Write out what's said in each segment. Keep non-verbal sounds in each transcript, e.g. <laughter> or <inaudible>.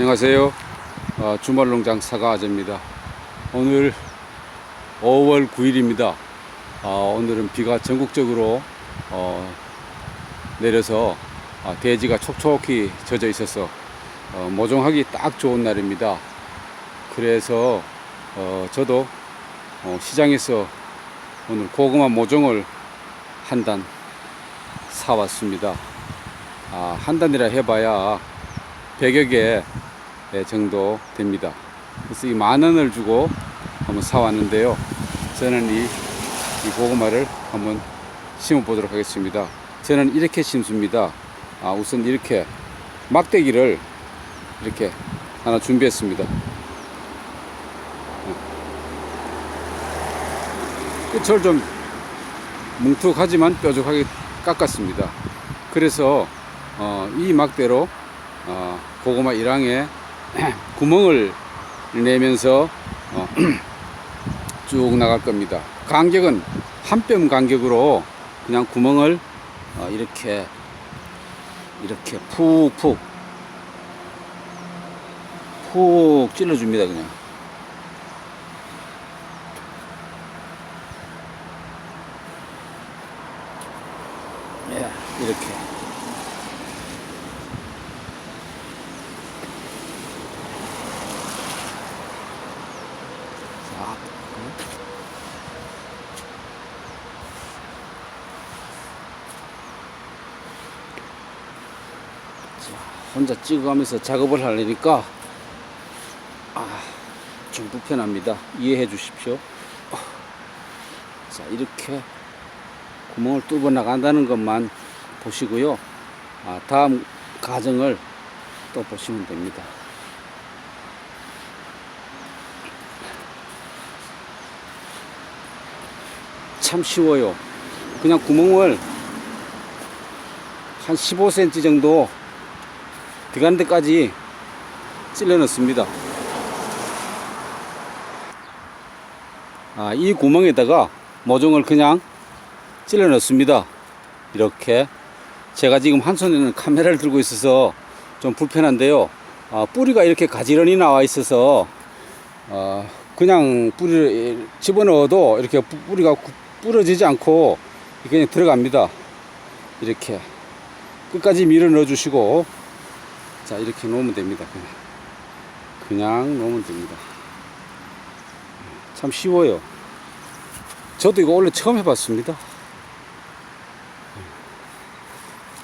안녕하세요. 어, 주말농장 사과아재입니다. 오늘 5월 9일입니다. 어, 오늘은 비가 전국적으로 어, 내려서 아, 대지가 촉촉히 젖어 있어서 어, 모종하기 딱 좋은 날입니다. 그래서 어, 저도 어, 시장에서 오늘 고구마 모종을 한 단 사왔습니다. 아, 한 단이라 해봐야 100여 개 예, 정도 됩니다. 그래서 이 만 원을 주고 한번 사왔는데요. 저는 이, 이 고구마를 한번 심어 보도록 하겠습니다. 저는 이렇게 심습니다. 아, 우선 이렇게 막대기를 이렇게 하나 준비했습니다. 끝을 좀 뭉툭하지만 뾰족하게 깎았습니다. 그래서 어, 이 막대로 어, 고구마 1항에 <clears throat> 구멍을 내면서 어, <clears throat> 쭉 나갈 겁니다. 간격은 한 뼘 간격으로 그냥 구멍을 어, 이렇게 이렇게 푹푹 푹 찔러줍니다. 그냥. 예, 이렇게. 자, 자, 혼자 찍어가면서 작업을 하려니까 아, 좀 불편합니다. 이해해 주십시오. 어. 자, 이렇게 구멍을 뚫어 나간다는 것만 보시고요. 아, 다음 과정을 또 보시면 됩니다. 참 쉬워요. 그냥 구멍을 한 15cm 정도 들어가는 데까지 찔러 넣습니다. 아, 이 구멍에다가 모종을 그냥 찔러 넣습니다. 이렇게. 제가 지금 한 손에는 카메라를 들고 있어서 좀 불편한데요. 아, 뿌리가 이렇게 가지런히 나와 있어서 어, 그냥 뿌리를 집어넣어도 이렇게 뿌- 뿌리가 구- 부러지지 않고 그냥 들어갑니다. 이렇게 끝까지 밀어 넣어 주시고 자 이렇게 놓으면 됩니다. 그냥, 그냥 놓으면 됩니다. 참 쉬워요. 저도 이거 원래 처음 해봤습니다.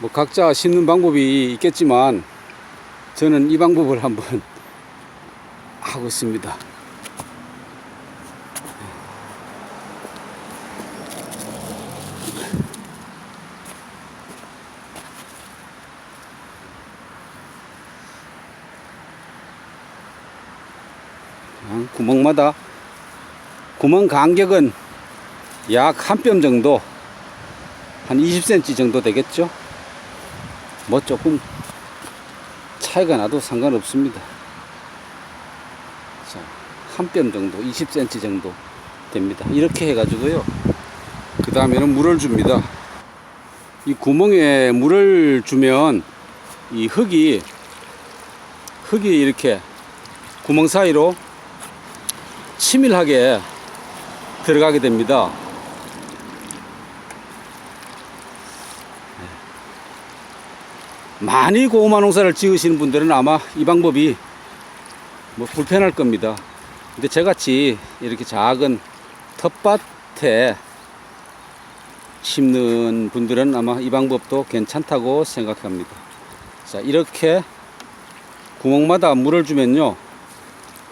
뭐 각자 심는 방법이 있겠지만 저는 이 방법을 한번 <laughs> 하고 있습니다. 구멍마다 구멍 간격은 약 한 뼘 정도 한 20cm 정도 되겠죠? 뭐 조금 차이가 나도 상관없습니다. 자, 한뼘 정도 20cm 정도 됩니다. 이렇게 해 가지고요. 그 다음에는 물을 줍니다. 이 구멍에 물을 주면 이 흙이 흙이 이렇게 구멍 사이로 치밀하게 들어가게 됩니다. 많이 고구마 농사를 지으시는 분들은 아마 이 방법이 뭐 불편할 겁니다. 근데 저같이 이렇게 작은 텃밭에 심는 분들은 아마 이 방법도 괜찮다고 생각합니다. 자, 이렇게 구멍마다 물을 주면요.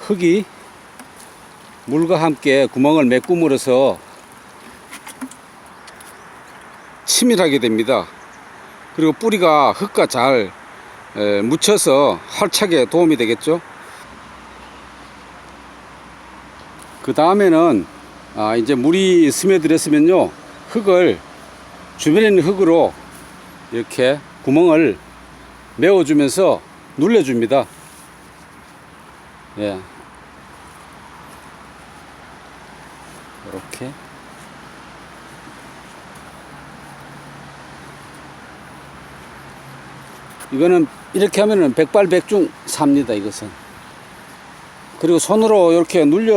흙이 물과 함께 구멍을 메꾸물어서 치밀하게 됩니다. 그리고 뿌리가 흙과 잘 에, 묻혀서 활착에 도움이 되겠죠. 그 다음에는 아, 이제 물이 스며들었으면요 흙을 주변에 있는 흙으로 이렇게 구멍을 메워주면서 눌려줍니다. 예, 이렇게. 이거는 이렇게 하면은 백발백중 삽니다 이것은. 그리고 손으로 이렇게 눌려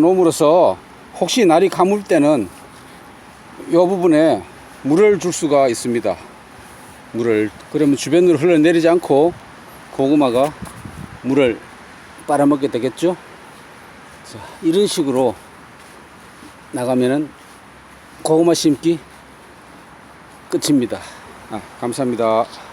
놓음으로써 혹시 날이 가물 때는 이 부분에 물을 줄 수가 있습니다. 물을 그러면 주변으로 흘러내리지 않고 고구마가 물을 빨아먹게 되겠죠? 자, 이런 식으로 나가면은 고구마 심기 끝입니다. 아, 감사합니다